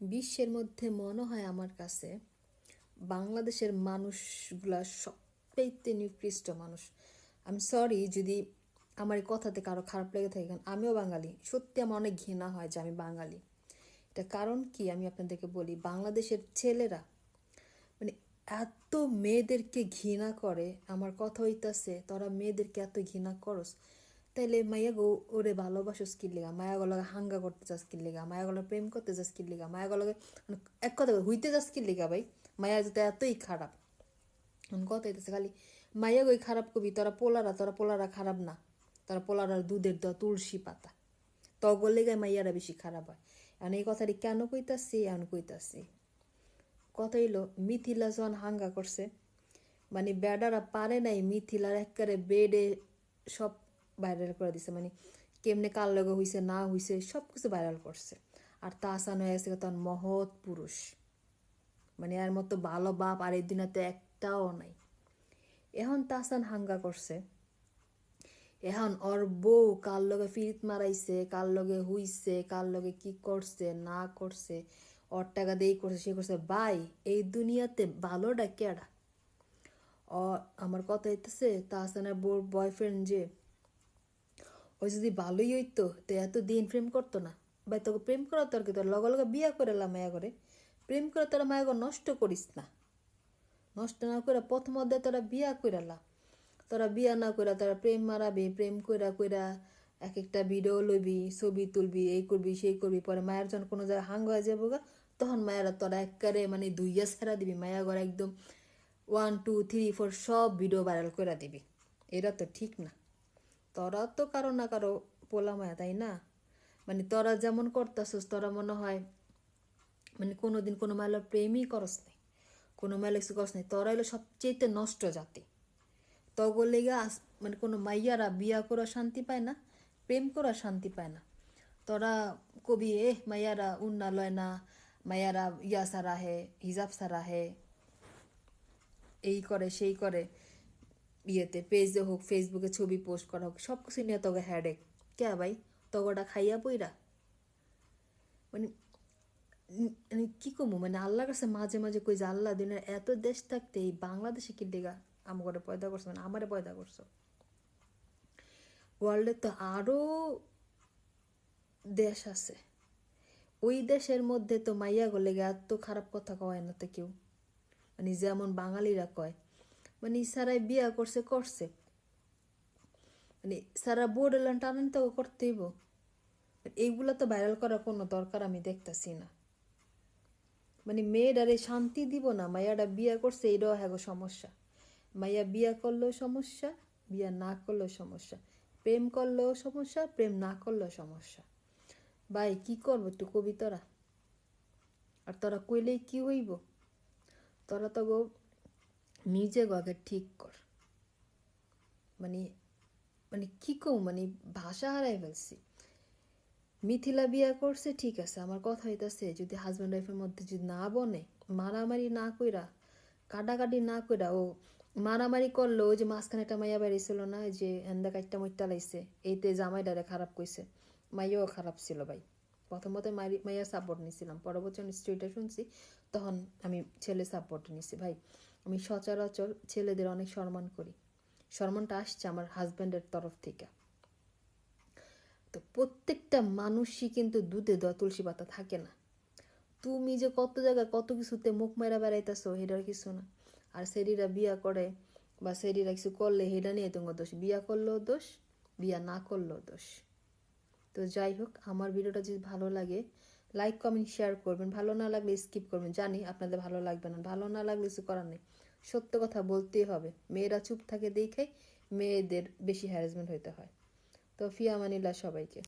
বিশ্বের মধ্যে মনে হয় আমার কাছে বাংলাদেশের মানুষগুলা সবচাইতে নিকৃষ্ট মানুষ। আমি সরি যদি আমার এই কথাতে কারও খারাপ লেগে থাকে কারণ আমিও বাঙালি। সত্যি আমার অনেক ঘৃণা হয় যে আমি বাঙালি। এটা কারণ কি আমি আপনাদেরকে বলি? বাংলাদেশের ছেলেরা মানে এত মেয়েদেরকে ঘৃণা করে, আমার কথা হইতাছে, তোরা মেয়েদেরকে এত ঘৃণা করস তাইলে মাইয়া গো, ওরে ভালোবাসোস কি লিগা। মায়া গলাকে হাঙ্গা করতে চাস কি লিগা। মায়া গলা প্রেম করতে চাস কি লিগা। মায়া গলাকে মানে এক কথা হইতে চাস কি লিগা ভাই। মায়া যেতে এতই খারাপ। কথা হইতেছে খালি, মাইয়া গই খারাপ কবি, তোরা পোলারা তোরা পোলারা খারাপ না। তোরা পোলারা দুধের দেওয়া তুলসী পাতা। তগর লেগায় মাইয়ারা বেশি খারাপ হয়। এখন এই কথাটি কেন কইতাছি? এখন কইতাছি, কথা হইল, মিথিলা যখন হাঙ্গা করছে মানে বেডারা পারে নাই মিথিলার একবারে বেডে সব ভাইরাল করে দিছে মানে কেমনে কার লগে হইছে, না হইছে সব কিছু ভাইরাল করছে। আর তাসান হয়ে গেছে তখন মহৎ পুরুষ। মানে এর মতো ভালো বাপ আর এই দিনাতে একটাও নাই। এখন তাসান হাঙ্গা করছে। এখন ওর বউ কার লগে ফিরিত মারাইছে, কার লগে হুইছে, কার লগে কি করছে, না করছে, ওর টাকা দিয়ে করছে, সে করছে, ভাই, এই দুনিয়াতে ভালোটা কেডা? ও, আমার কথা হইতেছে তাহসানের বউর বয়ফ্রেন্ড যে ও যদি ভালোই হইতো, তো এত দিন প্রেম করতো না। বা তোকে প্রেম করা তোর কি? তোর লগে লগে বিয়া করে মায়া করে। প্রেম করে তোরা মায়া করে নষ্ট করিস না। নষ্ট না করে প্রথম অধ্যায় তোরা বিয়া কইরালা তোরা বিয়া না কইরা তোরা প্রেম মারাবি, প্রেম কইরা কইরা এক একটা ভিডিও লইবি, ছবি তুলবি, এই করবি, সেই করবি, পরে মায়ের যখন কোনো জায়গায় হাঙ্গ হয়ে যাব গা, তখন মায়েরা তোরা একবারে মানে দুইয়া ছেড়া দিবি। মায়া ঘর একদম ওয়ান টু থ্রি ফোর সব ভিডিও ভাইরাল করে দিবি। এটা তো ঠিক না। তোরা তো কারও না কারও পোলা মায়া তাই না? মানে তোরা যেমন করতেছস, তোরা মনে হয় মানে কোনোদিন কোনো মেলার প্রেমই করস নাই, কোনো মেলা কিছু করস নাই। তোরা হলো সবচেয়ে নষ্ট জাতি। তগর লেগে আস- মানে কোনো মাইয়ারা বিয়া করা শান্তি পায় না, প্রেম করা শান্তি পায় না। তোরা কবি এ মাইয়ারা উন্না লয় না, মাইয়ারা ইয়া সারা হে, হিজাব সারা হে, এই করে, সেই করে। ইয়েতে, পেজে হোক ফেসবুকে ছবি পোস্ট করা হোক সব কিছু নিয়ে তোকে হ্যাডেক কে ভাই? তগটা খাইয়া পইরা? মানে মানে কি কমু? মানে আল্লাহর কাছে মাঝে মাঝে কই যে, আল্লাহ দিনের এত দেশ থাকতে এই বাংলাদেশে কি লেগা আমাকে পয়দা করছ? মানে আমারে পয়দা করছ। ওয়ার্ল্ডে তো আরও দেশ আছে। ওই দেশের মধ্যে তো মাইয়া গলে গে এত খারাপ কথা কয় না তো কেউ। মানে যেমন বাঙালিরা কয় মানে সারাই বিয়া করছে করছে। মানে সারা বোর্ড এলান টানেন তো করতেইব। এইগুলা তো ভাইরাল করার কোনো দরকার আমি দেখতাছি না। মানে মেয়েটারে শান্তি দিব না, মাইয়াটা বিয়া করছে এটাও হ্যাঁ সমস্যা। মাইয়া বিয়া করলেও সমস্যা, বিয়া না করলেও সমস্যা। প্রেম করলেও সমস্যা, প্রেম না করলেও সমস্যা। ভাই, কি করব একটু কবিতারা আর তোরা কইলেই কি হইব? তোরা তো নিজে গকে ঠিক কর। মানে মানে কি কম? মানে ভাষা হারাই ফেলছি। মিথিলা বিয়া করছে, ঠিক আছে, আমার কথা হইতাছে, যদি হাজব্যান্ড ওয়াইফের মধ্যে যদি না বনে, মারামারি না কইরা, কাটাকাটি না কইরা, ও মারামারি করল, ওই যে মাঝখানে একটা মাইয়া বেরিয়েছিল না যে এন্দা কাইটটা মইটা লাইছে, এইতে জামাইডারে খারাপ কইছে, মাইয়াও খারাপ ছিল ভাই। প্রথমত মাইয়া সাপোর্ট নিছিলাম পরবর্তী স্টোরিটা শুনছি, তখন আমি ছেলে সাপোর্ট নিছি। ভাই, আমি সচরাচর ছেলেদের অনেক সম্মান করি। সম্মানটা আসছে আমার হাজব্যান্ডের তরফ থেকে। তো প্রত্যেকটা মানুষই কিন্তু দুধে দেওয়া তুলসী পাতা থাকে না। তুমি যে কত জায়গায় কত কিছুতে মুখ মেরা বেড়াইতেছো, হেডার কিছু না। আর সেরিরা বিয়া করে বা সেরিরা কিছু করলে হেডা নিয়ে তোমার দোষ, বিয়া করলেও দোষ, বিয়া না করলেও দোষ। তো যাই হোক, আমার ভিডিওটা যদি ভালো লাগে লাইক কমেন্ট শেয়ার করবেন। ভালো না লাগলে স্কিপ করবেন। জানি আপনাদের ভালো লাগবে না। ভালো না লাগলে কিছু করার নেই। সত্য কথা বলতেই হবে। মেয়েরা চুপ থাকে দেখে মেয়েদের বেশি হ্যারাসমেন্ট হইতে হয়। তো ফিয়া মানিলা সবাইকে।